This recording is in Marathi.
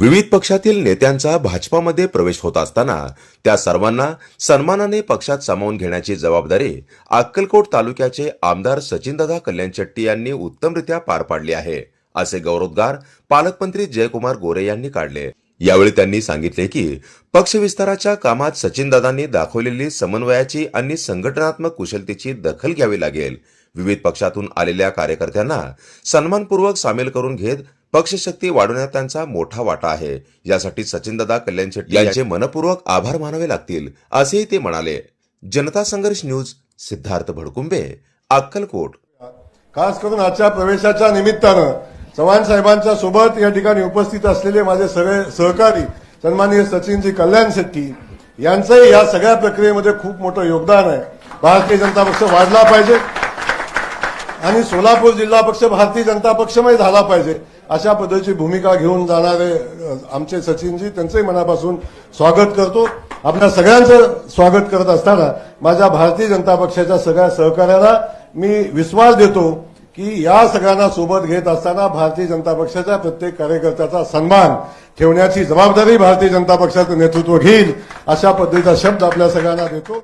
विविध पक्षातील नेत्यांचा भाजपामध्ये प्रवेश होत असताना त्या सर्वांना सन्मानाने पक्षात सामावून घेण्याची जबाबदारी अक्कलकोट तालुक्याचे आमदार सचिनदादा कल्याण शेट्टी यांनी उत्तमरित्या पार पाडली आहे असे गौरवोद्गार पालकमंत्री जयकुमार गोरे यांनी काढले. यावेळी त्यांनी सांगितले की पक्ष विस्ताराच्या कामात सचिनदादांनी दाखवलेली समन्वयाची आणि संघटनात्मक कुशलतेची दखल घ्यावी लागेल. विविध पक्षातून आलेल्या कार्यकर्त्यांना सन्मानपूर्वक सामील करून घेत पक्षशक्ती वाढवण्यात त्यांचा मोठा वाटा आहे. यासाठी सचिनदादा कल्याण शेट्टी यांचे मनपूर्वक आभार मानावे लागतील असेही ते म्हणाले. जनता संघर्ष न्यूज सिद्धार्थ भडकुंबे अक्कलकोट. खास करून आजच्या प्रवेशाच्या निमित्तानं चव्हाण साहेबांच्या सोबत या ठिकाणी उपस्थित असलेले माझे सगळे सहकारी सन्माननीय सचिनजी कल्याण शेट्टी यांचंही या सगळ्या प्रक्रियेमध्ये खूप मोठं योगदान आहे. भारतीय जनता पक्ष वाढला पाहिजे. आणि सोलापूर जिल्हा पक्ष भारतीय जनता पक्षमय झाला पाहिजे. अशा पद्धतीची भूमिका घेऊन जाणारे आमचे सचिनजी त्यांचंही मनापासून स्वागत करतो. आपल्या सगळ्यांचं स्वागत करत असताना माझ्या भारतीय जनता पक्षाच्या सगळ्या सहकार्याला मी विश्वास देतो की या सगळ्यांना सोबत घेत असताना भारतीय जनता पक्षाच्या प्रत्येक कार्यकर्त्याचा सन्मान ठेवण्याची जबाबदारी भारतीय जनता पक्षाचं नेतृत्व घेईल अशा पद्धतीचा शब्द आपल्या सगळ्यांना देतो.